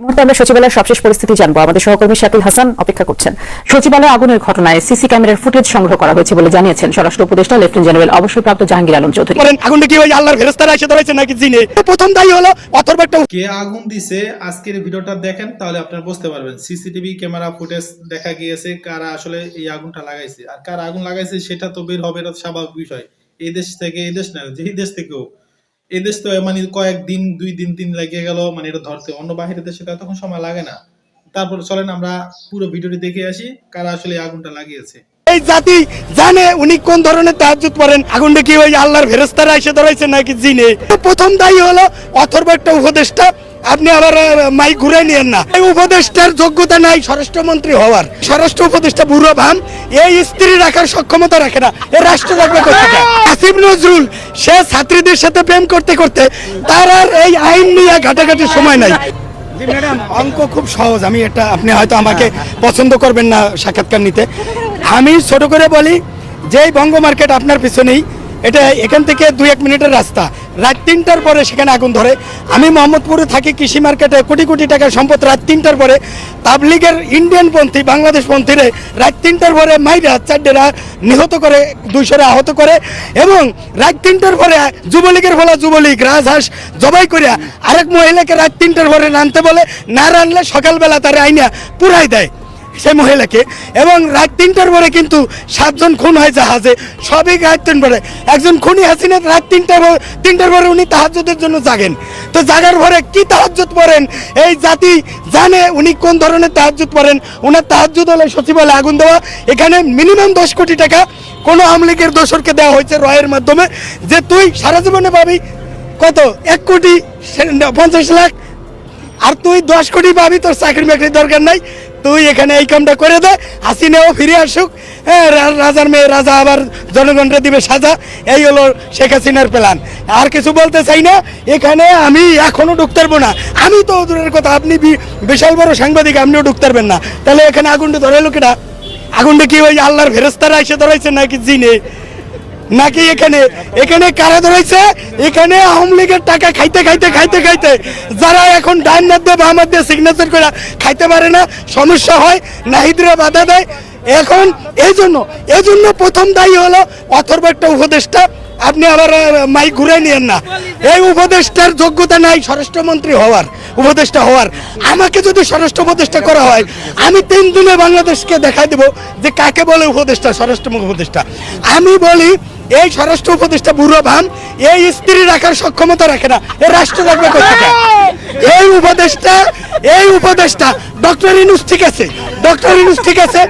এই মুহূর্তে আমরা সচিবালয়ের সবশেষ পরিস্থিতি জানব। আমাদের সহকর্মী শাকিল হাসান অপেক্ষা করছেন। সচিবালয়ে আগুনের ঘটনায় সিসি ক্যামেরার ফুটেজ সংগ্রহ করা হয়েছে বলে জানিয়েছেন স্বরাষ্ট্র উপদেষ্টা লেফটেন্যান্ট জেনারেল অবসরপ্রাপ্ত জাহাঙ্গীর আলম চৌধুরী। করেন আগুনটা কি ওই আল্লাহর ফেরেস্তারা এসে ধরেছে নাকি জিনে? প্রথম দায়ী হলো অথর্ব একটা কে আগুন দিছে? আজকের ভিডিওটা দেখেন তাহলে আপনারা বুঝতে পারবেন। সিসিটিভি ক্যামেরা ফুটেজ দেখা গিয়েছে কারা আসলে এই আগুনটা লাগাইছে। আর কারা আগুন লাগাইছে সেটা তো বের হবে এটা স্বাভাবিক বিষয়। এই দেশ থেকে এই দেশ না যেই দেশ থেকেও। এই দেশ তো মানে কয়েকদিন দুই দিন, তিন লেগে গেল মানে এটা ধরতে অন্য বাহিরের দেশে তো তখন সময় লাগে না। তারপর চলেন আমরা পুরো ভিডিওটি দেখে আসি, কারা আসলে আগুনটা লাগিয়েছে। এই জাতি জানে উনি কোন ধরনের তাহাজুত করেন আগুনটা কি ওই আল্লাহর ফেরেস্তারা এসে ধরেছে নাকি জিনে? প্রথম দায়ী হলো অথর্ব একটা উপদেষ্টা আপনি আবার মাইক ঘুরে নিয়েন না। এই উপদেষ্টার যোগ্যতা নাই স্বরাষ্ট্রমন্ত্রী হওয়ার। স্বরাষ্ট্র উপদেষ্টা বুড়ো ভাম এই স্ত্রী রাখার সক্ষমতা রাখে না। এ রাষ্ট্র কোথায়? আসিফ নজরুল সে ছাত্রীদের সাথে প্রেম করতে করতে তার আর এই আইন নিয়ে ঘাটাঘাটির সময় নাই। ম্যাডাম অঙ্ক খুব সহজ। আমি এটা আপনি হয়তো আমাকে পছন্দ করবেন না সাক্ষাৎকার নিতে। আমি ছোট করে বলি যেই বঙ্গ মার্কেট আপনার পিছনেই এটা এখান থেকে দুই এক মিনিটের রাস্তা। রাত তিনটার পরে সেখানে আগুন ধরে। আমি মোহাম্মদপুরে থাকি কৃষি মার্কেটে কোটি কোটি টাকার সম্পদ রাত তিনটার পরে। তাবলিগের ইন্ডিয়ান পন্থী, বাংলাদেশ পন্থীরে রাত তিনটার পরে মাইরা চারটেরা নিহত করে, দুইশোরে আহত করে এবং রাত তিনটার পরে যুবলীগের বলা যুবলীগ, রাজহাঁস জবাই করিয়া আরেক মহিলাকে রাত তিনটার পরে রানতে বলে, না রানলে সকালবেলা তারা আইনা পুরাই দেয়। সে মহিলাকে। এবং রাত তিনটার পরে কিন্তু সাতজন খুন হয় জাহাজে। সবই রাত তিন পরে। একজন খুনি হাসিনা রাত তিনটার তিনটার পরে উনি তাহাজ্জুদের জন্য জাগেন। তো জাগার পরে কি তাহাজ্জুদ পড়েন? এই জাতি জানে উনি কোন ধরনের তাহাজ্জুদ পড়েন। ওনার তাহাজ্জুদ হলে সচিবালয়ে আগুন দেওয়া। এখানে মিনিমাম দশ কোটি টাকা কোনো আওয়ামী লীগের দোসরকে দেওয়া হয়েছে রয়ের মাধ্যমে। যে তুই সারা জীবনে পাবি কত? এক কোটি পঞ্চাশ লাখ আর তুই দশ কোটি পাবি, তোর চাকরি বাকরির দরকার নাই। তুই এখানে এই কামটা করে দে, হাসিনাও ফিরে আসুক। হ্যাঁ রাজার মেয়ে, রাজা আবার জনগণকে দিবে সাজা। এই হলো শেখ হাসিনার প্ল্যান আর কিছু বলতে চাই না, এখানে আমি এখনও ঢুকতে পারব না। আমি তো দূরের কথা, আপনি বিশাল বড় সাংবাদিক, আপনিও ঢুকতে পারবেন না। তাহলে এখানে আগুনটা ধরে লোকেরা আগুনটা কি ওই আল্লাহর ফেরেস্তারা এসে ধরাইছে নাকি জিনে? নাকি এখানে? এখানে কারা ধরেছে? এখানে আওয়ামী লীগের টাকা খাইতে খাইতে খাইতে খাইতে যারা এখন ডান মধ্যে বা মধ্যে সিগনেচার করে খাইতে পারে না, সমস্যা হয়, নাহিদরা বাধা দেয়। এখন এই জন্য এই জন্য প্রথম দায়ী হলো অথর্ব একটা উপদেষ্টা। আপনি আবার মাইক ঘুরে নিয়েন না। এই উপদেষ্টার যোগ্যতা নাই স্বরাষ্ট্রমন্ত্রী হওয়ার, উপদেষ্টা হওয়ার। আমাকে যদি স্বরাষ্ট্র উপদেষ্টা করা হয়, আমি তিন দিনে বাংলাদেশকে দেখাই দেব যে কাকে বলে উপদেষ্টা স্বরাষ্ট্র উপদেষ্টা। আমি বলি এই স্বরাষ্ট্র উপদেষ্টা বুড়ো ভান, এই স্ত্রী রাখার সক্ষমতা রাখে না। এ রাষ্ট্র থাকবে এই উপদেষ্টা এই উপদেষ্টা, ডক্টর ইনুস ঠিক আছে? ডক্টর ইনুস ঠিক আছে?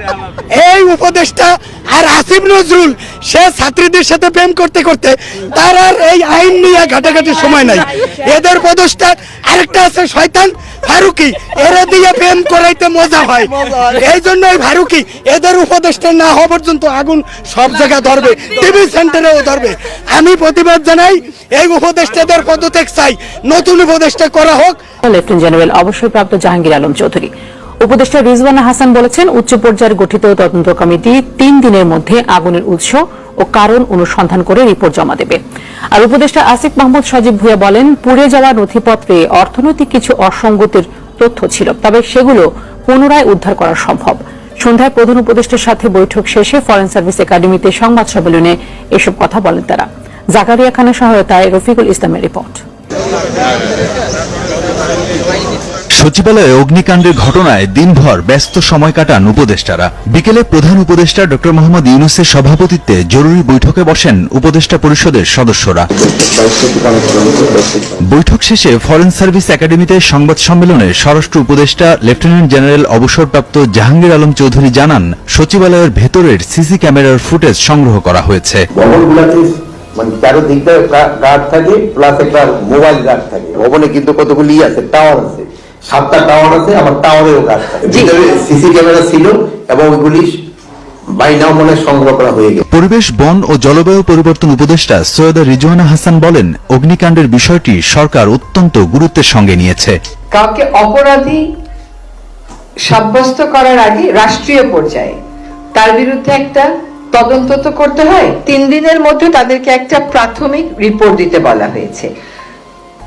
এই উপদেষ্টা আর আসিফ নজরুল, সে ছাত্রীদের সাথে প্রেম করতে করতে তার আর এই আইন নিয়ে ঘাটাঘাটির সময় নাই। এদের পদস্থা আরেকটা আছে, শয়তান ফারুকি। এরা দিয়ে প্রেম করাইতে মজা হয়। এই জন্য এই ফারুকি, এদের উপদেষ্টা না হওয়া পর্যন্ত আগুন সব জায়গায় ধরবে টিভি সেন্টারেও ধরবে। আমি প্রতিবাদ জানাই, এই উপদেষ্টাদের পদত্যাগ চাই। নতুন উপদেষ্টা করা হোক। লেফটেন্যান্ট জেনারেল অবসরপ্রাপ্ত জাহাঙ্গীর আলম চৌধুরী। উপদেষ্টা রিজওয়ানা হাসান বলেছেন, উচ্চ পর্যায়ের গঠিত তদন্ত কমিটি তিন দিনের মধ্যে আগুনের উৎস ও কারণ অনুসন্ধান করে রিপোর্ট জমা দেবে। আর উপদেষ্টা আসিফ মাহমুদ সজীব ভুয়া বলেন, পুড়ে যাওয়া নথিপত্রে অর্থনৈতিক কিছু অসঙ্গতির তথ্য ছিল, তবে সেগুলো পুনরায় উদ্ধার করা সম্ভব। সন্ধ্যায় প্রধান উপদেষ্টার সাথে বৈঠক শেষে ফরেন সার্ভিস একাডেমিতে সংবাদ সম্মেলনে এসব কথা বলেন তারা। জাকারিয়া খানের সহায়তায় রফিকুল ইসলামের রিপোর্ট। সচিবালয়ে অগ্নিকাণ্ডের ঘটনায় দিনভর ব্যস্ত সময় কাটান উপদেষ্টারা। বিকেলে প্রধান উপদেষ্টা ড মোহাম্মদ ইউনুসের সভাপতিত্বে জরুরি বৈঠকে বসেন উপদেষ্টা পরিষদের সদস্যরা। বৈঠক শেষে ফরেন সার্ভিস একাডেমিতে সংবাদ সম্মেলনে স্বরাষ্ট্র উপদেষ্টা লেফটেন্যান্ট জেনারেল অবসরপ্রাপ্ত জাহাঙ্গীর আলম চৌধুরী জানান, সচিবালয়ের ভেতরের সিসি ক্যামেরার ফুটেজ সংগ্রহ করা হয়েছে। মানে চারোদিকটা গার্ড থাকে প্লাস একটা মোবাইল গার্ড থাকে। ভবনে কিন্তু কতগুলি আছে? টাওয়ার আছে। সাতটা টাওয়ার আছে আবার টাওয়ারেও থাকে। ভিতরে সিসি ক্যামেরা ছিল এবং ওইগুলি বাইনাও মনে হয় সংগ্রহ করা হয়ে গেছে। পরিবেশ বন ও জলবায়ু পরিবর্তন উপদেষ্টা সৈয়দা রিজওয়ানা হাসান বলেন অগ্নিকাণ্ডের বিষয়টি সরকার অত্যন্ত গুরুত্বের সঙ্গে নিয়েছে। কাউকে অপরাধী সাব্যস্ত করার আগে রাষ্ট্রীয় পর্যায়ে তার বিরুদ্ধে একটা তদন্ত তো করতে হয়। তিন দিনের মধ্যে তাদেরকে একটা প্রাথমিক রিপোর্ট দিতে বলা হয়েছে।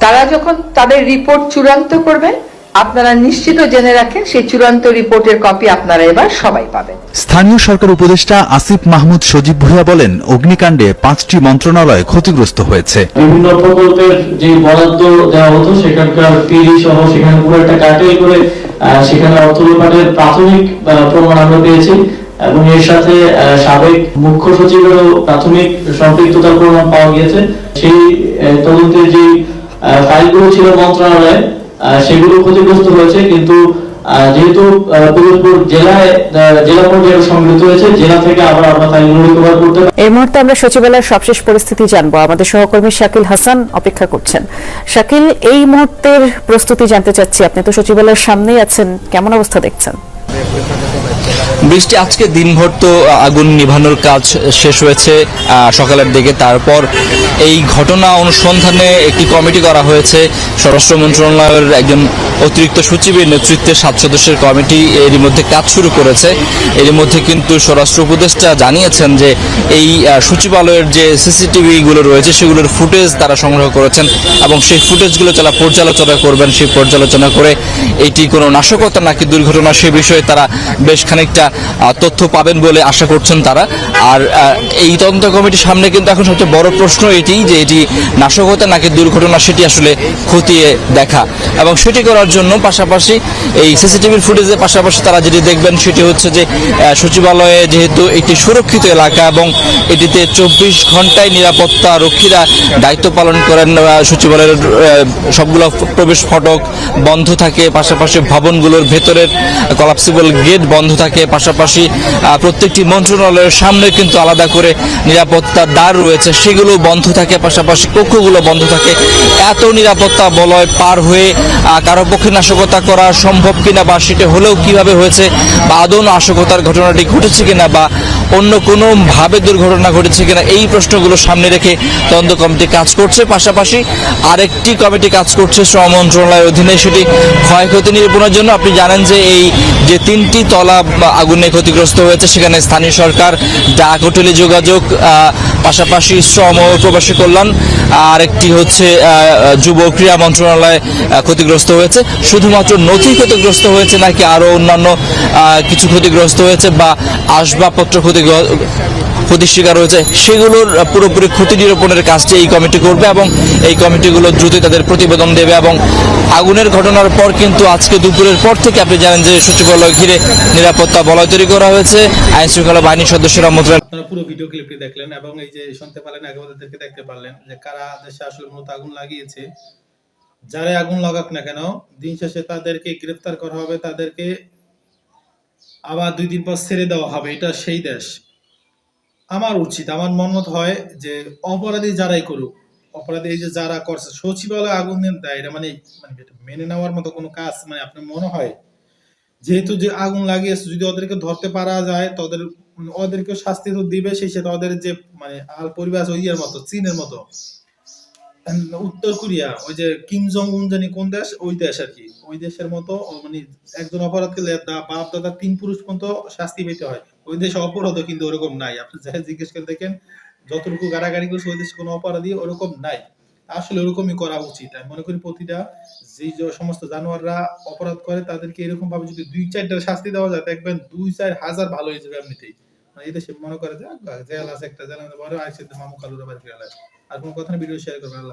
তারা যখন তাদের রিপোর্ট চূড়ান্ত করবে আপনারা নিশ্চিত জেনে রাখেন সেই চূড়ান্ত রিপোর্টের কপি আপনারা এবার সবাই পাবেন। স্থানীয় সরকার উপদেষ্টা আসিফ মাহমুদ সজীব ভুইয়া বলেন অগ্নিকাণ্ডে পাঁচটি মন্ত্রণালয় ক্ষতিগ্রস্ত হয়েছে। বিভিন্ন প্রকল্পের যে বরাদ্দ দেওয়া হতো সেখানকার পিডি সহ সেখানে পুরো একটা কার্টেল করে সেখানে অর্থ লোপাটের প্রাথমিক আহ, প্রমাণ আমরা পেয়েছি। এবং এর সাথে আহ, সাবেক মুখ্য সচিবেরও প্রাথমিক সম্পৃক্ততার প্রমাণ পাওয়া গিয়েছে। সেই তদন্তের যে ফাইলগুলো ছিল মন্ত্রণালয়ে সেগুলো ক্ষতিগ্রস্ত হয়েছে কিন্তু যেহেতু পিরোজপুর জেলায় জেলা পর্যায়ে সংগৃহীত হয়েছে জেলা থেকে আবার আমরা রিকভার করতে এই মুহূর্তে আমরা সচিবালয়ের সবশেষ পরিস্থিতি জানব। আমাদের সহকর্মী শাকিল হাসান অপেক্ষা করছেন। শাকিল এই মুহূর্তের প্রস্তুতি জানতে চাচ্ছি। আপনি তো সচিবালয়ের সামনেই আছেন। কেমন অবস্থা দেখছেন? বৃষ্টি আজকে দিনভর তো আগুন নিভানোর কাজ শেষ হয়েছে আহ, সকালের দিকে। তারপর এই ঘটনা অনুসন্ধানে একটি কমিটি করা হয়েছে। স্বরাষ্ট্র মন্ত্রণালয়ের একজন অতিরিক্ত সচিবের নেতৃত্বে সাত সদস্যের কমিটি এরই মধ্যে কাজ শুরু করেছে। এর মধ্যে কিন্তু স্বরাষ্ট্র উপদেষ্টা জানিয়েছেন যে এই সচিবালয়ের যে সিসিটিভিগুলো রয়েছে, সেগুলোর ফুটেজ তারা সংগ্রহ করেছেন এবং সেই ফুটেজগুলো তারা পর্যালোচনা করবেন, সেই পর্যালোচনা করে এটি কোনো নাশকতা নাকি দুর্ঘটনা সে বিষয়ে তারা বেশ খানিকটা তথ্য পাবেন বলে আশা করছেন তারা। আর এই তদন্ত কমিটির সামনে কিন্তু এখন সবচেয়ে বড় প্রশ্ন এটি যে এটি নাশকতা নাকি দুর্ঘটনা, সেটি আসলে খতিয়ে দেখা। এবং সেটি করার জন্য পাশাপাশি এই সিসিটিভির ফুটেজের পাশাপাশি তারা যেটি দেখবেন, সেটি হচ্ছে যে সচিবালয়ে যেহেতু একটি সুরক্ষিত এলাকা এবং এটিতে চব্বিশ ঘন্টায় নিরাপত্তা রক্ষীরা দায়িত্ব পালন করেন সচিবালয়ের সবগুলো প্রবেশ ফটক বন্ধ থাকে, পাশাপাশি ভবনগুলোর ভেতরের কলাপসিবল গেট বন্ধ থাকে, পাশাপাশি প্রত্যেকটি মন্ত্রণালয়ের সামনে কিন্তু আলাদা করে নিরাপত্তা দ্বার রয়েছে, সেগুলো বন্ধ থাকে, পাশাপাশি কক্ষগুলো বন্ধ থাকে। এত নিরাপত্তা বলয় পার হয়ে কারও পক্ষে নাশকতা করা সম্ভব কিনা বা সেটা হলেও কীভাবে হয়েছে বা আদৌ নাশকতার ঘটনাটি ঘটেছে কিনা বা অন্য কোনো ভাবে দুর্ঘটনা ঘটেছে কিনা এই প্রশ্নগুলো সামনে রেখে তদন্ত কমিটি কাজ করছে। পাশাপাশি আরেকটি কমিটি কাজ করছে শ্রম মন্ত্রণালয়ের অধীনে। সেটি ক্ষয়ক্ষতি নিরূপণের জন্য আপনি জানেন যে এই যে তিনটি তলা আগুনে ক্ষতিগ্রস্ত হয়েছে, সেখানে স্থানীয় সরকার ডাক হোটেলে যোগাযোগ পাশাপাশি শ্রম ও প্রবাসী কল্যাণ আর একটি হচ্ছে যুব ক্রীড়া মন্ত্রণালয় ক্ষতিগ্রস্ত হয়েছে। শুধুমাত্র নথি ক্ষতিগ্রস্ত হয়েছে নাকি আরও অন্যান্য কিছু ক্ষতিগ্রস্ত হয়েছে বা আসবাবপত্র ক্ষতিগ্রস্ত ক্ষতির শিকার হয়েছে, সেগুলোর পুরোপুরি ক্ষতি নিরূপণের কাজটি এই কমিটি করবে এবং এই কমিটিগুলো দ্রুতই তাদের প্রতিবেদন দেবে এবং আগুনের ঘটনার পর কিন্তু আজকে দুপুরের পর থেকে আপনি জানেন যে সচিবালয় ঘিরে নিরাপত্তা বলয় তৈরি করা হয়েছে। আইন শৃঙ্খলা বাহিনীর সদস্যরা মোতায়েন আপনারা পুরো ভিডিও ক্লিপটি দেখলেন এবং এই যে শুনতে পারলেন আগে দেখতে পারলেন যে কারা দেশে আসলে মূলত আগুন লাগিয়েছে। যারাই আগুন লাগাক না কেন, দিন শেষে তাদেরকে গ্রেফতার করা হবে, তাদেরকে আবার দুই দিন পর ছেড়ে দেওয়া হবে, এটা সেই দেশ। আমার উচিত, আমার মন মত হয় যে অপরাধী যারাই করুক, অপরাধী এই যে যারা করছে, সচিবালয় আগুন দেয়, এটা মানে মানে মেনে নেওয়ার মতো কোনো কাজ মানে আপনার মনে হয়? যেহেতু যে আগুন লাগিয়েছে, যদি ওদেরকে ধরতে পারা যায় তাদের ওদেরকে শাস্তি তো দিবে, সেই সাথে ওদের যে মানে আর পরিবেশ ইয়ের মতো, চীনের মতো। উত্তর কোরিয়া, ওই যে কিম জং উন জানি কোন দেশ, ওই দেশ আর কি। ওই দেশের মতো মানে একজন অপরাধকে বাপ, দাদা তিন পুরুষ পর্যন্ত শাস্তি পেতে হয়। ওই দেশে অপরাধও কিন্তু ওরকম নাই। আপনি যাই জিজ্ঞেস করে দেখেন, যতটুকু গাড়াগাড়ি করছে, ওই দেশে কোনো অপরাধী ওরকম নাই। আসলে ওরকমই করা উচিত। আমি মনে করি প্রতিটা যে সমস্ত জানোয়াররা অপরাধ করে, তাদেরকে এরকম ভাবে যদি দুই চারটা শাস্তি দেওয়া যায়, দেখবেন দুই চার হাজার ভালো হয়ে যাবে এমনিতেই। মানে এই দেশে মনে করে যে জেল আছে একটা, জেল বড় আইসে মামু বাড়ি ফিরে আর কোনো কথা ভিডিও শেয়ার করবেন, আল্লাহ